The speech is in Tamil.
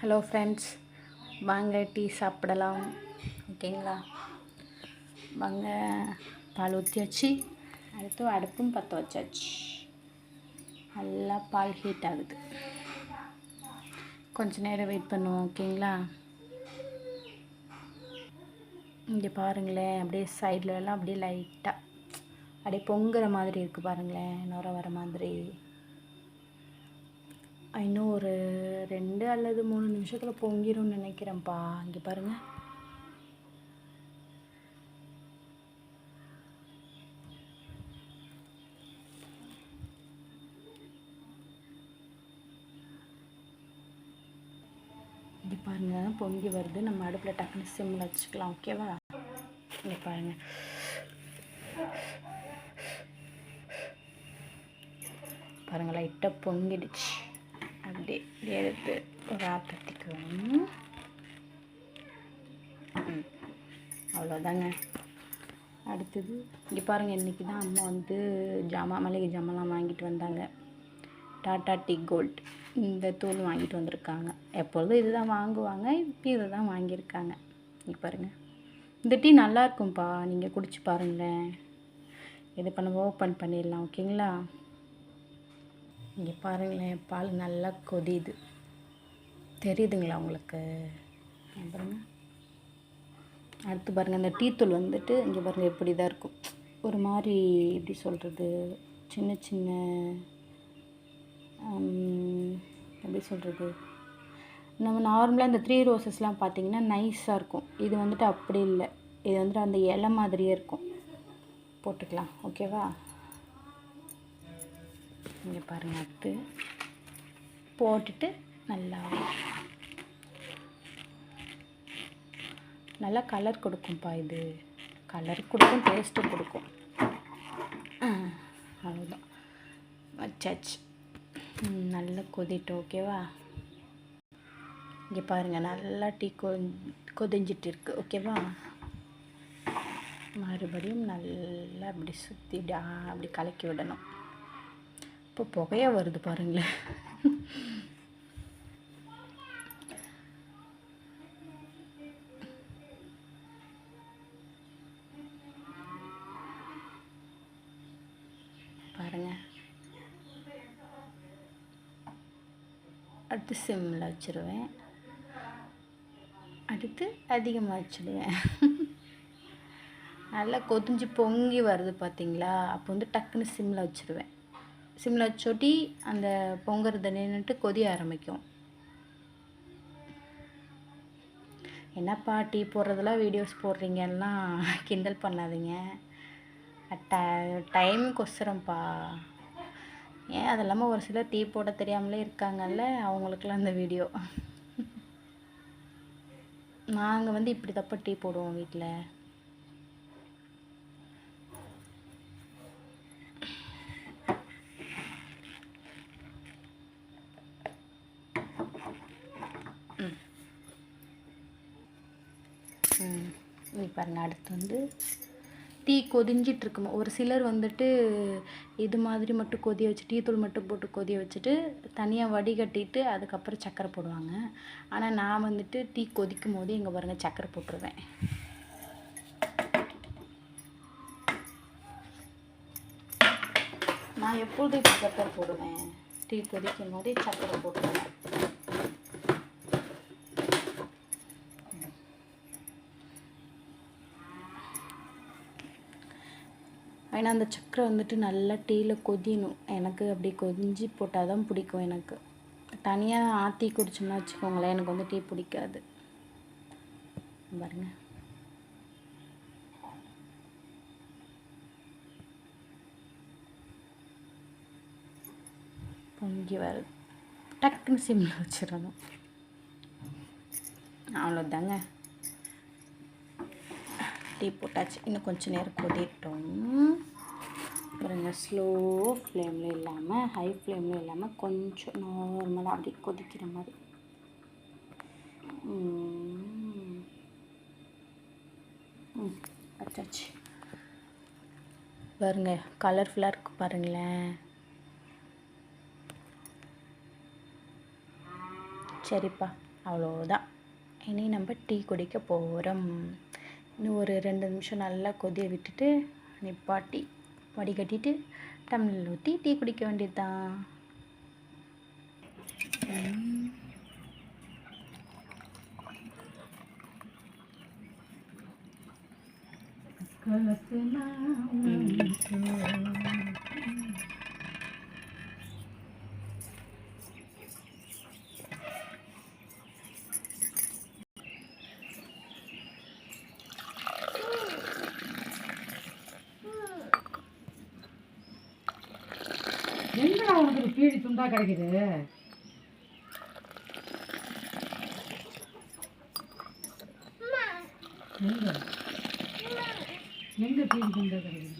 ஹலோ ஃப்ரெண்ட்ஸ் வாங்க டீ சாப்பிடலாம். ஓகேங்களா? வாங்க பால் ஊற்றியாச்சு அடுத்து அடுப்பும் பற்ற வச்சாச்சு. நல்லா பால் ஹீட் ஆகுது. கொஞ்ச நேரம் வெயிட் பண்ணுவோம் ஓகேங்களா? இங்கே பாருங்களேன் அப்படியே சைடில் எல்லாம் அப்படியே லைட்டாக அப்படியே பொங்குற மாதிரி இருக்குது பாருங்களேன் நுர வர மாதிரி. இன்னும் ஒரு ரெண்டு அல்லது மூணு நிமிஷத்தில் பொங்கிடும்னு நினைக்கிறேன்ப்பா. இங்கே பாருங்கள் இங்கே பாருங்கள் பொங்கி வருது. நம்ம அடுப்பில் டக்குன்னு சிம்மில் வச்சுக்கலாம். ஓகேவா இங்கே பாருங்கள் பாருங்கள் லைட்டாக பொங்கிடுச்சு. அப்படியே எடுத்து ஒரு ஆத்தத்திக்குவோம் அவ்வளோதாங்க. அடுத்தது இங்கே பாருங்கள் இன்றைக்கி தான் அம்மா வந்து ஜாமான் மளிகை ஜாமான்லாம் வாங்கிட்டு வந்தாங்க. Tata tea gold. இந்த தூள் வாங்கிட்டு வந்திருக்காங்க. எப்பொழுதும் இது தான் வாங்குவாங்க இப்போ இதை தான் வாங்கியிருக்காங்க. இங்கே பாருங்கள் இந்த டீ நல்லா இருக்கும்ப்பா நீங்கள் குடிச்சு பாருங்களேன். இது பண்ண ஓப்பன் பண்ணிடலாம் ஓகேங்களா? இங்கே பாருங்களேன் பால் நல்லா கொதியுது. தெரியுதுங்களா உங்களுக்கு? பாருங்க. அடுத்து பாருங்கள் இந்த டீத்தூள் வந்துட்டு இங்கே பாருங்கள் எப்படி தான் இருக்கும். ஒரு மாதிரி எப்படி சொல்கிறது சின்ன சின்ன எப்படி சொல்கிறது நம்ம நார்மலாக இந்த த்ரீ ரோசஸ்லாம் பார்த்தீங்கன்னா நைஸாக இருக்கும். இது வந்துட்டு அப்படி இல்லை. இது வந்துட்டு அந்த இலை மாதிரியே இருக்கும். போட்டுக்கலாம் ஓகேவா? இங்கே பாருங்கள் அடுத்து போட்டுட்டு நல்லா நல்லா கலர் கொடுக்கும்ப்பா இது. கலர் கொடுக்கும் டேஸ்ட்டும் கொடுக்கும். அவ்வளோதான் வச்சாச்சு நல்லா கொதிட்டு ஓகேவா இங்கே பாருங்கள் நல்லா டீ கொ கொதிஞ்சிட்டு இருக்கு ஓகேவா மறுபடியும் நல்லா அப்படி சுற்றி அப்படி கலக்கி விடணும். இப்போ புகையாக வருது பாருங்களேன். பாருங்க. அடுத்து சிம்மில் வச்சுருவேன். அடுத்து அதிகமாக வச்சுடுவேன். நல்லா கொதிஞ்சு பொங்கி வருது பார்த்தீங்களா அப்போ வந்து டக்குன்னு சிம்மில் வச்சுருவேன். சிம்மில் சொட்டி அந்த பொங்குறத நின்றுட்டு கொதி ஆரம்பிக்கும். என்னப்பா டீ போடுறதெல்லாம் வீடியோஸ் போடுறீங்கலாம் கிண்டல் பண்ணாதீங்க. ட டைம் கொசுரம்ப்பா ஏன் அது இல்லாமல் ஒரு சிலர் டீ போட தெரியாமலே இருக்காங்கல்ல அவங்களுக்குலாம் அந்த வீடியோ நாங்கள் வந்து இப்படி தப்ப டீ போடுவோம் வீட்டில் பாருங்கள் அடுத்து வந்து டீ கொதிஞ்சிட்டு இருக்கும் ஒரு சிலர் வந்துட்டு இது மாதிரி மட்டும் கொதிய வச்சு டீ தூள் மட்டும் போட்டு கொதிய வச்சுட்டு தனியாக வடிகட்டிட்டு அதுக்கப்புறம் சக்கரை போடுவாங்க. ஆனால் நான் வந்துட்டு டீ கொதிக்கும் போது இங்கே பாருங்கள் சக்கரை போட்டுருவேன். நான் எப்பொழுதும் சக்கரை போடுவேன். டீ கொதிக்கும் போதே சக்கரை போட்டுருவேன். ஏன்னா அந்த சக்கரை வந்துட்டு நல்லா டீயில் கொதியணும். எனக்கு அப்படி கொதிஞ்சு போட்டால் தான் பிடிக்கும் எனக்கு. தனியாக ஆற்றி குடிச்சோம்னா வச்சுக்கோங்களேன் எனக்கு வந்து டீ பிடிக்காது. பாருங்க. பொங்கி வருது டக்குன்னு சிம்மில் வச்சிடணும். அவ்வளோதாங்க டீ போட்டாச்சு. இன்னும் கொஞ்சம் நேரம் கொதிட்டோம் பாருங்க ஸ்லோ ஃப்ளேமில் இல்லாமல் ஹை ஃப்ளேமில் இல்லாமல் கொஞ்சம் நார்மலாக அப்படி கொதிக்கிற மாதிரி. வச்சாச்சு பாருங்க கலர்ஃபுல்லாக இருக்கு பாருங்களேன். சரிப்பா அவ்வளோதான் இனி நம்ம டீ குடிக்க போகிறோம் இன்னும் ஒரு ரெண்டு நிமிஷம் நல்லா கொதிய விட்டுட்டு நிப்பாட்டி வடிகட்டிட்டு டம்ளரில் ஊற்றி டீ குடிக்க வேண்டியது தான் பீடி துண்டா கிடைக்குது. எங்க எங்க பீடி துண்டா கிடைக்குது?